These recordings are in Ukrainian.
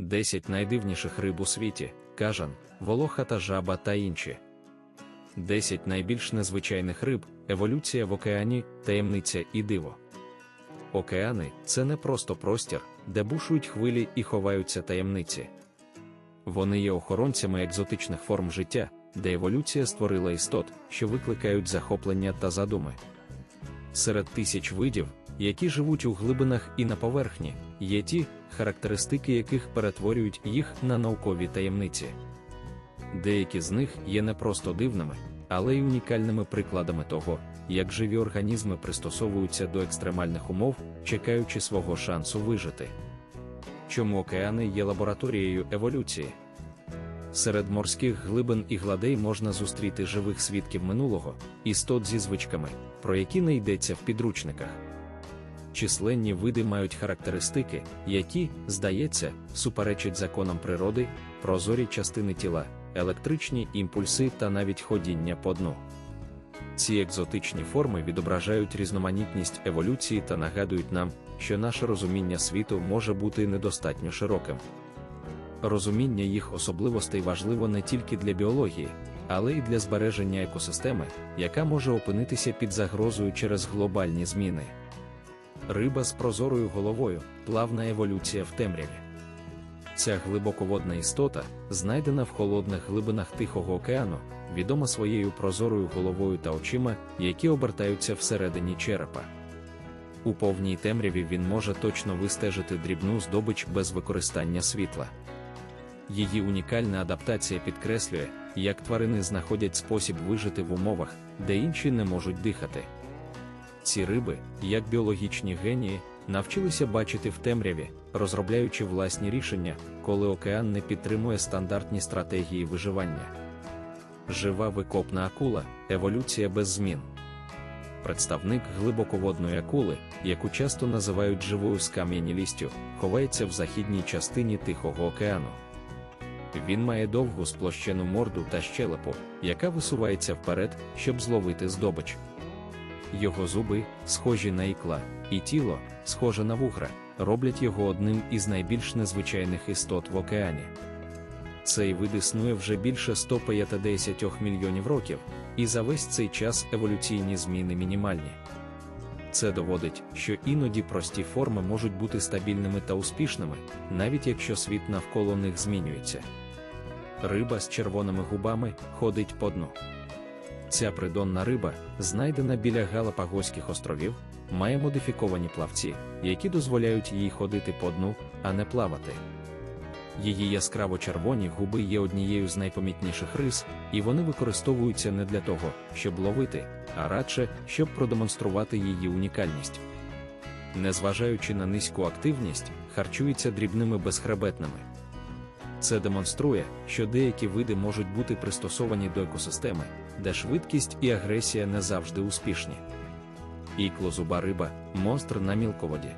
10 найдивніших риб у світі, кажан, волохата жаба та інші. 10 найбільш незвичайних риб, еволюція в океані, таємниця і диво. Океани це не просто простір, де бушують хвилі і ховаються таємниці. Вони є охоронцями екзотичних форм життя, де еволюція створила істот, що викликають захоплення та задуми. Серед тисяч видів, які живуть у глибинах і на поверхні, є ті, характеристики яких перетворюють їх на наукові таємниці. Деякі з них є не просто дивними, але й унікальними прикладами того, як живі організми пристосовуються до екстремальних умов, чекаючи свого шансу вижити. Чому океани є лабораторією еволюції? Серед морських глибин і гладей можна зустріти живих свідків минулого, істот зі звичками, про які не йдеться в підручниках. Численні види мають характеристики, які, здається, суперечать законам природи, прозорі частини тіла, електричні імпульси та навіть ходіння по дну. Ці екзотичні форми відображають різноманітність еволюції та нагадують нам, що наше розуміння світу може бути недостатньо широким. Розуміння їх особливостей важливо не тільки для біології, але й для збереження екосистеми, яка може опинитися під загрозою через глобальні зміни. Риба з прозорою головою плавна еволюція в темряві. Ця глибоководна істота, знайдена в холодних глибинах Тихого океану, відома своєю прозорою головою та очима, які обертаються всередині черепа. У повній темряві він може точно вистежити дрібну здобич без використання світла. Її унікальна адаптація підкреслює, як тварини знаходять спосіб вижити в умовах, де інші не можуть дихати. Ці риби, як біологічні генії, навчилися бачити в темряві, розробляючи власні рішення, коли океан не підтримує стандартні стратегії виживання. Жива викопна акула еволюція без змін. Представник глибоководної акули, яку часто називають живою скам'янілістю, ховається в західній частині Тихого океану. Він має довгу сплощену морду та щелепу, яка висувається вперед, щоб зловити здобич. Його зуби, схожі на ікла, і тіло, схоже на вугра, роблять його одним із найбільш незвичайних істот в океані. Цей вид існує вже більше 150 мільйонів років, і за весь цей час еволюційні зміни мінімальні. Це доводить, що іноді прості форми можуть бути стабільними та успішними, навіть якщо світ навколо них змінюється. Риба з червоними губами ходить по дну. Ця придонна риба, знайдена біля Галапагоських островів, має модифіковані плавці, які дозволяють їй ходити по дну, а не плавати. Її яскраво червоні губи є однією з найпомітніших рис, і вони використовуються не для того, щоб ловити, а радше, щоб продемонструвати її унікальність. Незважаючи на низьку активність, харчується дрібними безхребетними. Це демонструє, що деякі види можуть бути пристосовані до екосистеми, де швидкість і агресія не завжди успішні. Іклозуба риба монстр на мілководі.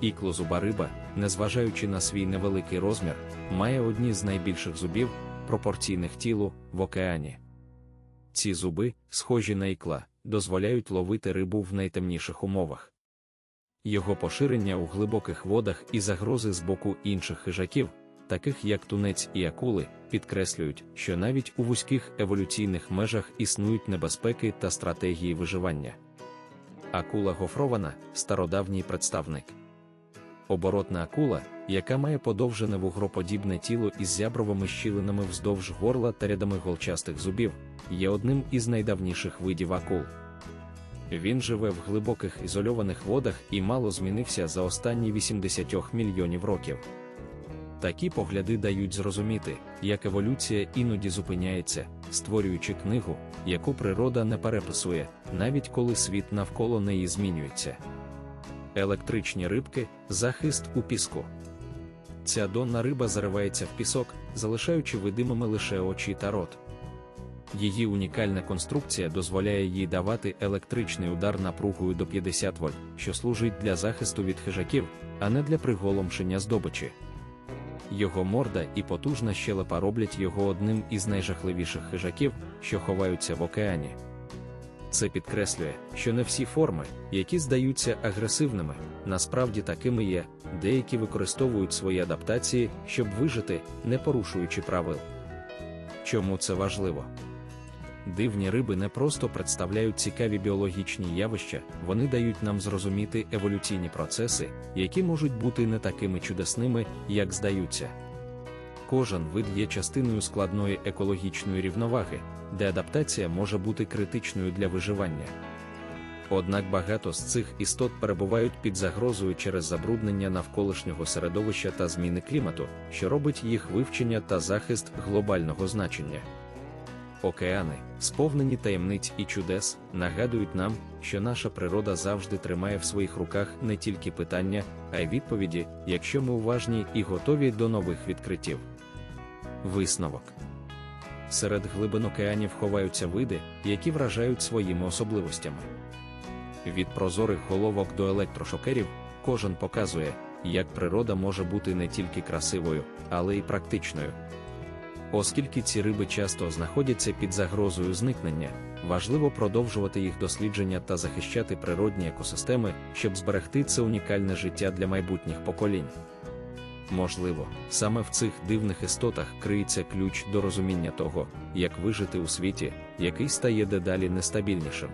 Іклозуба риба, незважаючи на свій невеликий розмір, має одні з найбільших зубів, пропорційних тілу в океані. Ці зуби, схожі на ікла, дозволяють ловити рибу в найтемніших умовах. Його поширення у глибоких водах і загрози з боку інших хижаків, таких як тунець і акули, підкреслюють, що навіть у вузьких еволюційних межах існують небезпеки та стратегії виживання. Акула гофрована стародавній представник. Оборотна акула, яка має подовжене вугроподібне тіло із зябровими щілинами вздовж горла та рядами голчастих зубів, є одним із найдавніших видів акул. Він живе в глибоких ізольованих водах і мало змінився за останні 80 мільйонів років. Такі погляди дають зрозуміти, як еволюція іноді зупиняється, створюючи книгу, яку природа не переписує, навіть коли світ навколо неї змінюється. Електричні рибки захист у піску. Ця донна риба заривається в пісок, залишаючи видимими лише очі та рот. Її унікальна конструкція дозволяє їй давати електричний удар напругою до 50 вольт, що служить для захисту від хижаків, а не для приголомшення здобичі. Його морда і потужна щелепа роблять його одним із найжахливіших хижаків, що ховаються в океані. Це підкреслює, що не всі форми, які здаються агресивними, насправді такими є, деякі використовують свої адаптації, щоб вижити, не порушуючи правил. Чому це важливо? Дивні риби не просто представляють цікаві біологічні явища, вони дають нам зрозуміти еволюційні процеси, які можуть бути не такими чудесними, як здаються. Кожен вид є частиною складної екологічної рівноваги, де адаптація може бути критичною для виживання. Однак багато з цих істот перебувають під загрозою через забруднення навколишнього середовища та зміни клімату, що робить їх вивчення та захист глобального значення. Океани, сповнені таємниць і чудес, нагадують нам, що наша природа завжди тримає в своїх руках не тільки питання, а й відповіді, якщо ми уважні і готові до нових відкриттів. Висновок серед глибин океанів ховаються види, які вражають своїми особливостями. Від прозорих головок до електрошокерів кожен показує, як природа може бути не тільки красивою, але й практичною. Оскільки ці риби часто знаходяться під загрозою зникнення, важливо продовжувати їх дослідження та захищати природні екосистеми, щоб зберегти це унікальне життя для майбутніх поколінь. Можливо, саме в цих дивних істотах криється ключ до розуміння того, як вижити у світі, який стає дедалі нестабільнішим.